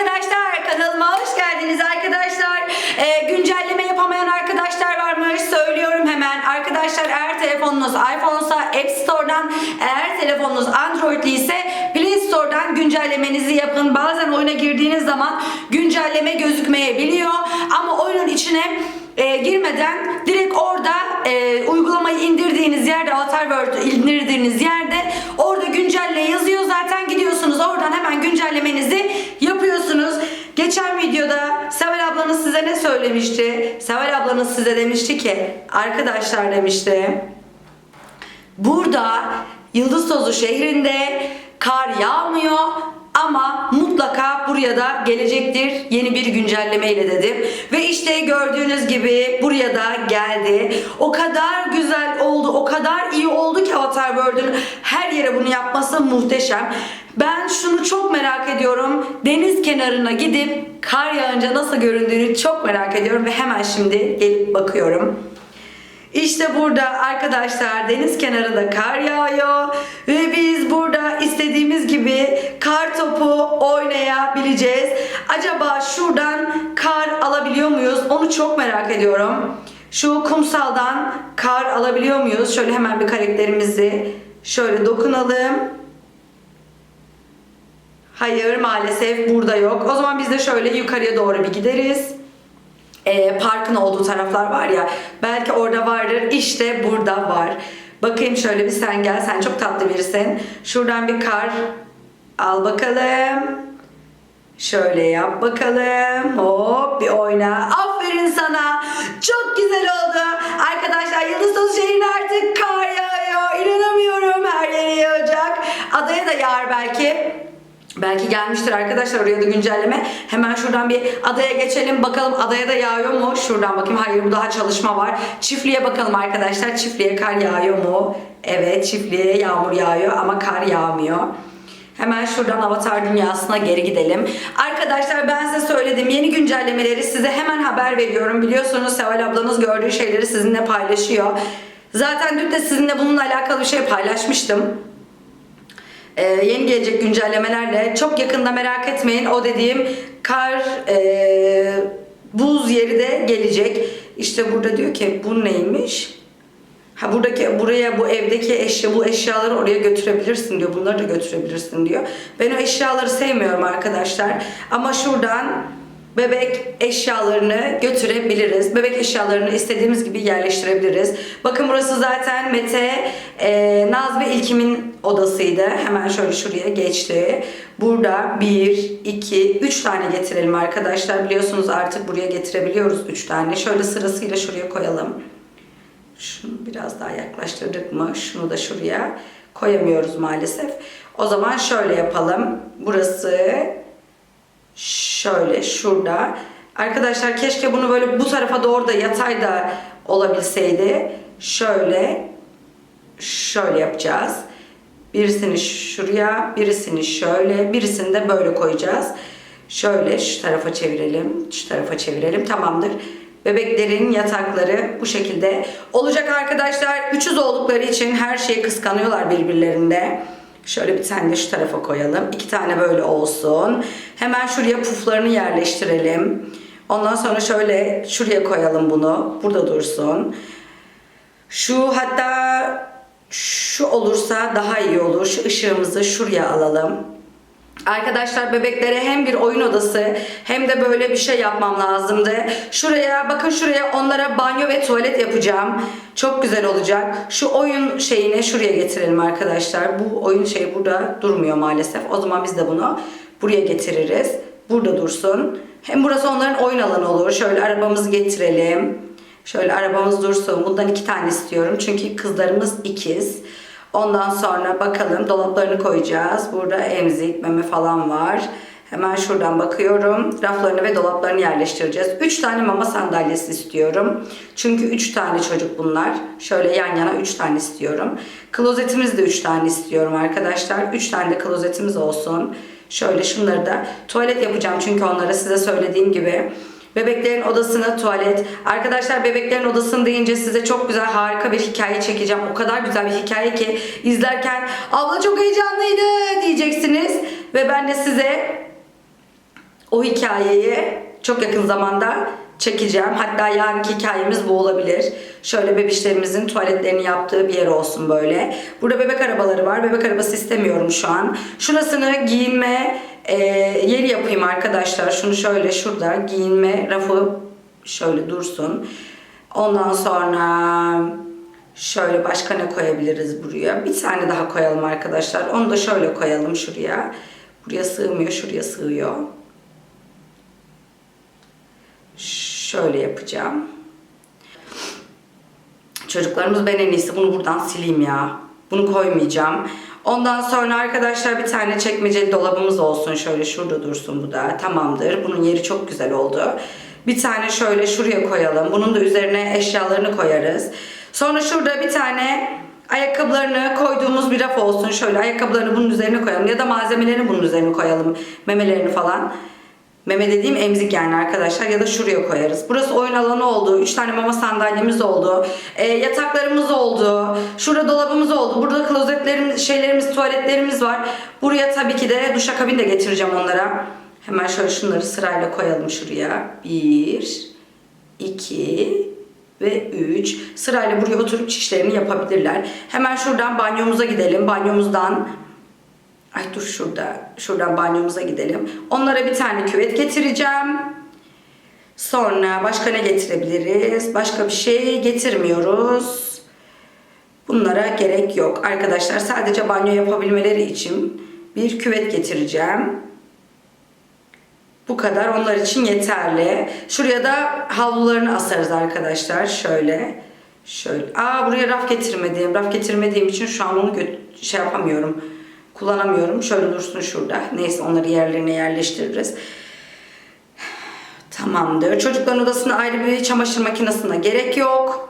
arkadaşlar kanalıma hoş geldiniz arkadaşlar. Ee, güncelleme yapamayan arkadaşlar varmış söylüyorum hemen. Arkadaşlar eğer telefonunuz iPhone'sa App Store'dan eğer telefonunuz Android'li ise Play Store'dan güncellemenizi yapın. Bazen oyuna girdiğiniz zaman güncelleme gözükmeyebiliyor ama oyunun içine girmeden direkt orada e, uygulamayı indirdiğiniz yerde Avatar World'ü indirdiğiniz yerde orada güncelle yazıyor zaten gidiyorsunuz oradan hemen güncellemenizi yapıyorsunuz. Geçen videoda Seval ablanız size ne söylemişti? Seval ablanız size demişti ki arkadaşlar demişti Burada Yıldız Tozu şehrinde kar yağmıyor ama mutlaka buraya da gelecektir yeni bir güncellemeyle dedim. Ve işte gördüğünüz gibi buraya da geldi. O kadar güzel oldu, o kadar iyi oldu ki Avatar World'ün her yere bunu yapması muhteşem. Ben şunu çok merak ediyorum. Deniz kenarına gidip kar yağınca nasıl göründüğünü çok merak ediyorum ve hemen şimdi gelip bakıyorum. İşte burada arkadaşlar deniz kenarında kar yağıyor ve biz burada istediğimiz gibi kar topu oynayabileceğiz. Acaba şuradan kar alabiliyor muyuz? Onu çok merak ediyorum. Şu kumsaldan kar alabiliyor muyuz? Şöyle hemen bir karakterimizi şöyle dokunalım. Hayır maalesef burada yok. O zaman biz de şöyle yukarıya doğru bir gideriz e, parkın olduğu taraflar var ya belki orada vardır işte burada var bakayım şöyle bir sen gel sen çok tatlı birisin şuradan bir kar al bakalım şöyle yap bakalım hop bir oyna aferin sana çok güzel oldu arkadaşlar Yıldız Tozu şehrine artık kar yağıyor inanamıyorum her yere yağacak adaya da yağar belki Belki gelmiştir arkadaşlar oraya da güncelleme. Hemen şuradan bir adaya geçelim. Bakalım adaya da yağıyor mu? Şuradan bakayım. Hayır bu daha çalışma var. Çiftliğe bakalım arkadaşlar. Çiftliğe kar yağıyor mu? Evet çiftliğe yağmur yağıyor ama kar yağmıyor. Hemen şuradan avatar dünyasına geri gidelim. Arkadaşlar ben size söyledim. Yeni güncellemeleri size hemen haber veriyorum. Biliyorsunuz Seval ablanız gördüğü şeyleri sizinle paylaşıyor. Zaten dün de sizinle bununla alakalı bir şey paylaşmıştım. Ee, yeni gelecek güncellemelerle çok yakında merak etmeyin o dediğim kar e, buz yeri de gelecek. İşte burada diyor ki bu neymiş? Ha buradaki buraya bu evdeki eşya bu eşyaları oraya götürebilirsin diyor. Bunları da götürebilirsin diyor. Ben o eşyaları sevmiyorum arkadaşlar. Ama şuradan bebek eşyalarını götürebiliriz. Bebek eşyalarını istediğimiz gibi yerleştirebiliriz. Bakın burası zaten Mete, e, Naz ve İlkim'in odasıydı. Hemen şöyle şuraya geçti. Burada 1, 2, 3 tane getirelim arkadaşlar. Biliyorsunuz artık buraya getirebiliyoruz 3 tane. Şöyle sırasıyla şuraya koyalım. Şunu biraz daha yaklaştırdık mı? Şunu da şuraya koyamıyoruz maalesef. O zaman şöyle yapalım. Burası şöyle şurada. Arkadaşlar keşke bunu böyle bu tarafa doğru da yatay da olabilseydi. Şöyle şöyle yapacağız. Birisini şuraya, birisini şöyle, birisini de böyle koyacağız. Şöyle şu tarafa çevirelim, şu tarafa çevirelim. Tamamdır. Bebeklerin yatakları bu şekilde olacak arkadaşlar. Üçüz oldukları için her şeyi kıskanıyorlar birbirlerinde. Şöyle bir tane de şu tarafa koyalım. İki tane böyle olsun. Hemen şuraya puflarını yerleştirelim. Ondan sonra şöyle şuraya koyalım bunu. Burada dursun. Şu hatta şu olursa daha iyi olur. Şu ışığımızı şuraya alalım. Arkadaşlar bebeklere hem bir oyun odası hem de böyle bir şey yapmam lazımdı. Şuraya bakın şuraya onlara banyo ve tuvalet yapacağım. Çok güzel olacak. Şu oyun şeyini şuraya getirelim arkadaşlar. Bu oyun şeyi burada durmuyor maalesef. O zaman biz de bunu buraya getiririz. Burada dursun. Hem burası onların oyun alanı olur. Şöyle arabamızı getirelim. Şöyle arabamız dursun. Bundan iki tane istiyorum. Çünkü kızlarımız ikiz. Ondan sonra bakalım dolaplarını koyacağız. Burada emzik, meme falan var. Hemen şuradan bakıyorum. Raflarını ve dolaplarını yerleştireceğiz. 3 tane mama sandalyesi istiyorum. Çünkü 3 tane çocuk bunlar. Şöyle yan yana 3 tane istiyorum. Klozetimiz de 3 tane istiyorum arkadaşlar. 3 tane de klozetimiz olsun. Şöyle şunları da tuvalet yapacağım çünkü onlara size söylediğim gibi. Bebeklerin odasına tuvalet. Arkadaşlar bebeklerin odasını deyince size çok güzel harika bir hikaye çekeceğim. O kadar güzel bir hikaye ki izlerken abla çok heyecanlıydı diyeceksiniz. Ve ben de size O hikayeyi çok yakın zamanda çekeceğim. Hatta yarınki hikayemiz bu olabilir. Şöyle bebişlerimizin tuvaletlerini yaptığı bir yer olsun böyle. Burada bebek arabaları var. Bebek arabası istemiyorum şu an. Şurasını giyinme e, yeri yapayım arkadaşlar. Şunu şöyle şurada giyinme rafı şöyle dursun. Ondan sonra şöyle başka ne koyabiliriz buraya? Bir tane daha koyalım arkadaşlar. Onu da şöyle koyalım şuraya. Buraya sığmıyor, şuraya sığıyor. Şöyle yapacağım. Çocuklarımız ben en iyisi bunu buradan sileyim ya. Bunu koymayacağım. Ondan sonra arkadaşlar bir tane çekmeceli dolabımız olsun. Şöyle şurada dursun bu da. Tamamdır. Bunun yeri çok güzel oldu. Bir tane şöyle şuraya koyalım. Bunun da üzerine eşyalarını koyarız. Sonra şurada bir tane ayakkabılarını koyduğumuz bir raf olsun. Şöyle ayakkabılarını bunun üzerine koyalım. Ya da malzemelerini bunun üzerine koyalım. Memelerini falan. Meme dediğim emzik yani arkadaşlar ya da şuraya koyarız. Burası oyun alanı oldu. 3 tane mama sandalyemiz oldu. E, yataklarımız oldu. Şurada dolabımız oldu. Burada klozetlerimiz, şeylerimiz, tuvaletlerimiz var. Buraya tabii ki de duşakabin de getireceğim onlara. Hemen şöyle şunları sırayla koyalım şuraya. 1 2 ve 3. Sırayla buraya oturup çişlerini yapabilirler. Hemen şuradan banyomuza gidelim. Banyomuzdan Ay dur şurada. Şuradan banyomuza gidelim. Onlara bir tane küvet getireceğim. Sonra başka ne getirebiliriz? Başka bir şey getirmiyoruz. Bunlara gerek yok. Arkadaşlar sadece banyo yapabilmeleri için bir küvet getireceğim. Bu kadar onlar için yeterli. Şuraya da havlularını asarız arkadaşlar. Şöyle. Şöyle. Aa buraya raf getirmedim. Raf getirmediğim için şu an onu şey yapamıyorum. Kullanamıyorum. Şöyle dursun şurada. Neyse onları yerlerine yerleştiririz. Tamamdır. Çocukların odasına ayrı bir çamaşır makinesine gerek yok.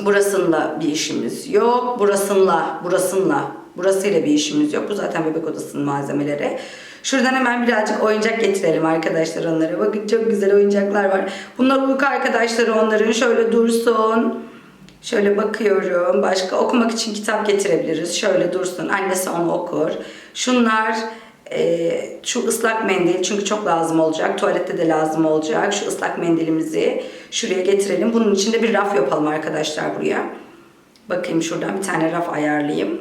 Burasında bir işimiz yok. Burasınla, burasınla, burasıyla bir işimiz yok. Bu zaten bebek odasının malzemeleri. Şuradan hemen birazcık oyuncak getirelim arkadaşlar onlara. Bakın çok güzel oyuncaklar var. Bunlar uyku arkadaşları onların. Şöyle dursun. Şöyle bakıyorum. Başka okumak için kitap getirebiliriz. Şöyle dursun. Annesi onu okur. Şunlar e, şu ıslak mendil çünkü çok lazım olacak. Tuvalette de lazım olacak. Şu ıslak mendilimizi şuraya getirelim. Bunun için de bir raf yapalım arkadaşlar buraya. Bakayım şuradan bir tane raf ayarlayayım.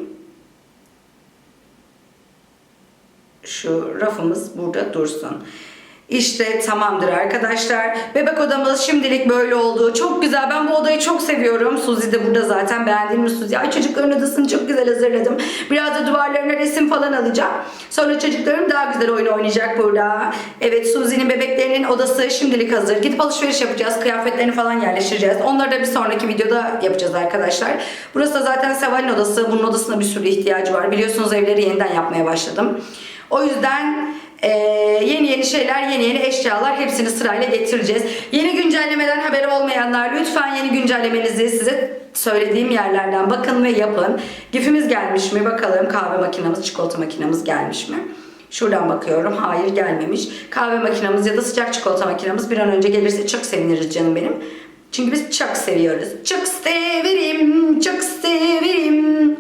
Şu rafımız burada dursun. İşte tamamdır arkadaşlar. Bebek odamız şimdilik böyle oldu. Çok güzel. Ben bu odayı çok seviyorum. Suzi de burada zaten. Beğendin mi Suzi? Ay çocukların odasını çok güzel hazırladım. Biraz da duvarlarına resim falan alacağım. Sonra çocuklarım daha güzel oyun oynayacak burada. Evet Suzi'nin bebeklerinin odası şimdilik hazır. Gidip alışveriş yapacağız. Kıyafetlerini falan yerleştireceğiz. Onları da bir sonraki videoda yapacağız arkadaşlar. Burası da zaten Seval'in odası. Bunun odasına bir sürü ihtiyacı var. Biliyorsunuz evleri yeniden yapmaya başladım. O yüzden ee, yeni yeni şeyler, yeni yeni eşyalar hepsini sırayla getireceğiz. Yeni güncellemeden haberi olmayanlar lütfen yeni güncellemenizi size söylediğim yerlerden bakın ve yapın. Gifimiz gelmiş mi? Bakalım kahve makinamız, çikolata makinamız gelmiş mi? Şuradan bakıyorum. Hayır gelmemiş. Kahve makinamız ya da sıcak çikolata makinamız bir an önce gelirse çok seviniriz canım benim. Çünkü biz çok seviyoruz. Çok severim, çok severim.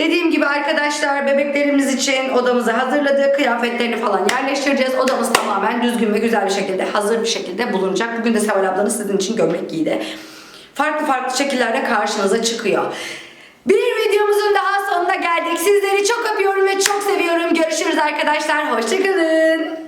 Dediğim gibi arkadaşlar bebeklerimiz için odamızı hazırladık. Kıyafetlerini falan yerleştireceğiz. Odamız tamamen düzgün ve güzel bir şekilde hazır bir şekilde bulunacak. Bugün de Seval ablanız sizin için gömlek giydi. Farklı farklı şekillerde karşınıza çıkıyor. Bir videomuzun daha sonuna geldik. Sizleri çok öpüyorum ve çok seviyorum. Görüşürüz arkadaşlar. Hoşçakalın.